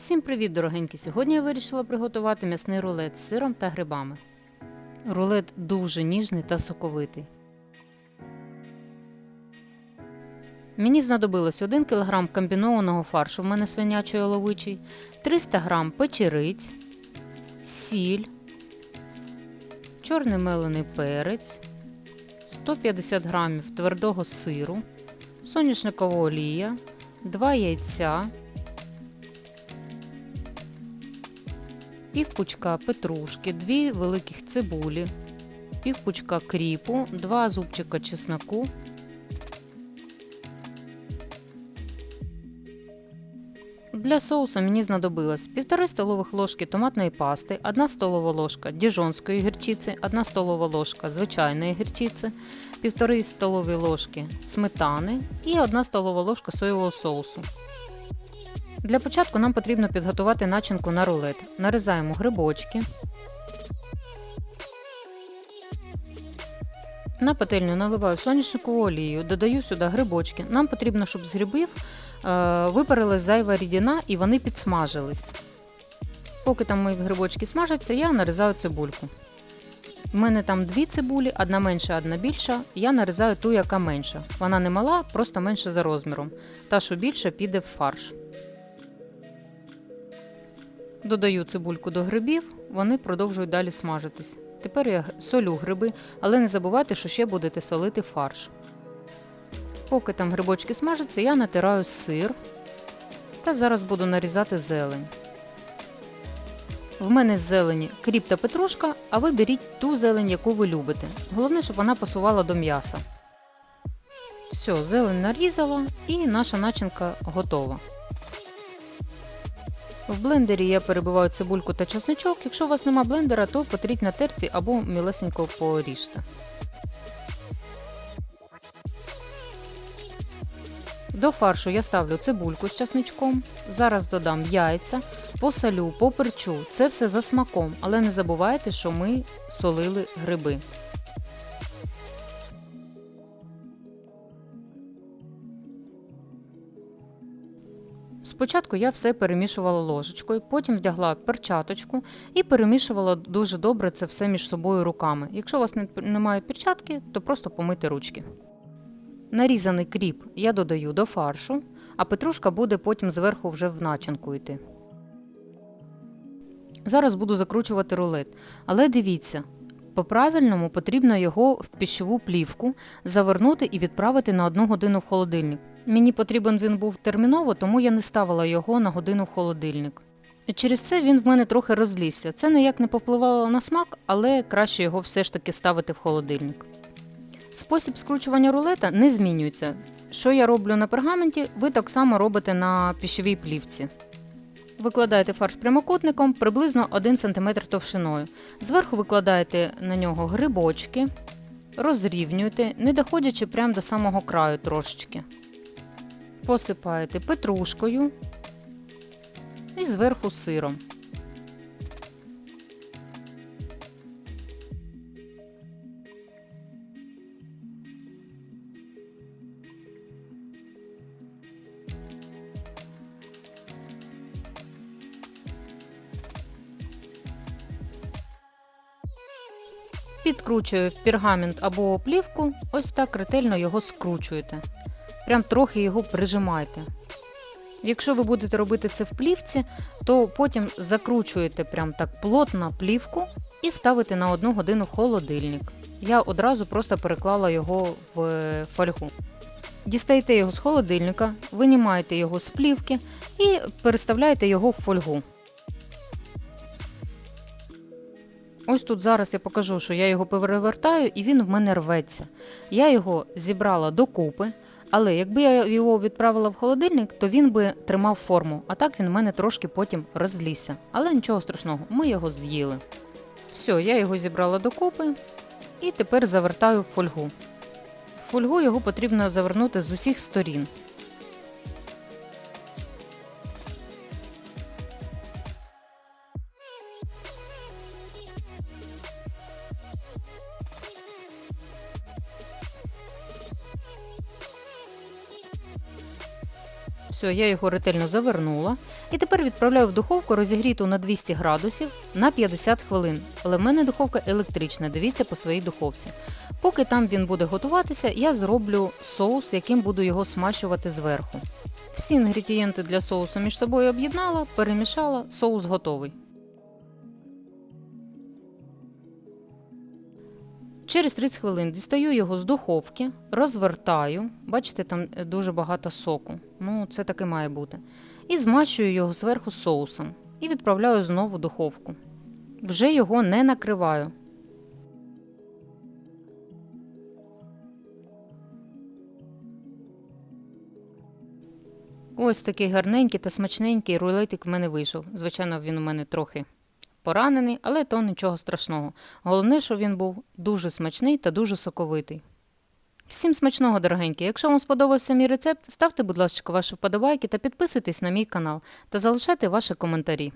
Всім привіт, дорогенькі! Сьогодні я вирішила приготувати м'ясний рулет з сиром та грибами. Рулет дуже ніжний та соковитий. Мені знадобилось 1 кг комбінованого фаршу, в мене свинячий оловичий, 300 г печериць, сіль, чорний мелений перець, 150 г твердого сиру, соняшникова олія, 2 яйця, пів пучка петрушки, дві великих цибулі, пів пучка кріпу, два зубчика чесноку. Для соусу мені знадобилось 1,5 столових ложки томатної пасти, 1 столова ложка діжонської гірчиці, 1 столова ложка звичайної гірчиці, 1,5 столові ложки сметани і 1 столова ложка соєвого соусу. Для початку нам потрібно підготувати начинку на рулет. Нарізаємо грибочки. На пательню наливаю соняшникову олію, додаю сюди грибочки. Нам потрібно, щоб з грибів е, випарилась зайва рідина і вони підсмажились. Поки там мої грибочки смажаться, я нарізаю цибульку. У мене там дві цибулі, одна менша, одна більша. Я нарізаю ту, яка менша. Вона не мала, просто менша за розміром. Та, що більше, піде в фарш. Додаю цибульку до грибів, вони продовжують далі смажитись. Тепер я солю гриби, але не забувайте, що ще будете солити фарш. Поки там грибочки смажаться, я натираю сир та зараз буду нарізати зелень. В мене з зелені кріп та петрушка, а ви беріть ту зелень, яку ви любите. Головне, щоб вона пасувала до м'яса. Все, зелень нарізала і наша начинка готова. В блендері я перебиваю цибульку та чесничок. Якщо у вас нема блендера, то потріть на терці або мілесенько поріжте. До фаршу я ставлю цибульку з чесничком. Зараз додам яйця, посолю, поперчу. Це все за смаком, але не забувайте, що ми солили гриби. Спочатку я все перемішувала ложечкою, потім вдягла перчаточку і перемішувала дуже добре це все між собою руками. Якщо у вас немає перчатки, то просто помийте ручки. Нарізаний кріп я додаю до фаршу, а петрушка буде потім зверху вже в начинку йти. Зараз буду закручувати рулет. Але дивіться, по-правильному потрібно його в піщову плівку завернути і відправити на одну годину в холодильник. Мені потрібен він був терміново, тому я не ставила його на годину в холодильник. Через це він в мене трохи розлізся. Це ніяк не повпливало на смак, але краще його все ж таки ставити в холодильник. Спосіб скручування рулета не змінюється. Що я роблю на пергаменті, ви так само робите на піщовій плівці. Викладаєте фарш прямокутником приблизно 1 см товщиною. Зверху викладаєте на нього грибочки, розрівнюєте, не доходячи прямо до самого краю трошечки. Посипаєте петрушкою і зверху сиром. Підкручую в пергамент або плівку, ось так ретельно його скручуєте. Прям трохи його прижимайте. Якщо ви будете робити це в плівці, то потім закручуєте прям так плотно плівку і ставите на одну годину холодильник. Я одразу просто переклала його в е, фольгу. Дістаєте його з холодильника, винімаєте його з плівки і переставляєте його в фольгу. Ось тут зараз я покажу, що я його перевертаю і він в мене рветься. Я його зібрала докупи, але якби я його відправила в холодильник, то він би тримав форму, а так він в мене трошки потім розлізся. Але нічого страшного, ми його з'їли. Все, я його зібрала докупи і тепер завертаю в фольгу. В фольгу його потрібно завернути з усіх сторін. Все, я його ретельно завернула. І тепер відправляю в духовку розігріту на 200 градусів на 50 хвилин. Але в мене духовка електрична, дивіться по своїй духовці. Поки там він буде готуватися, я зроблю соус, яким буду його смачувати зверху. Всі інгредієнти для соусу між собою об'єднала, перемішала, соус готовий. Через 30 хвилин дістаю його з духовки, розвертаю. Бачите, там е, дуже багато соку. Ну, це таки має бути. І змащую його зверху соусом. І відправляю знову в духовку. Вже його не накриваю. Ось такий гарненький та смачненький рулетик в мене вийшов. Звичайно, він у мене трохи поранений, але то нічого страшного. Головне, що він був дуже смачний та дуже соковитий. Всім смачного, дорогенькі! Якщо вам сподобався мій рецепт, ставте, будь ласка, ваші вподобайки та підписуйтесь на мій канал та залишайте ваші коментарі.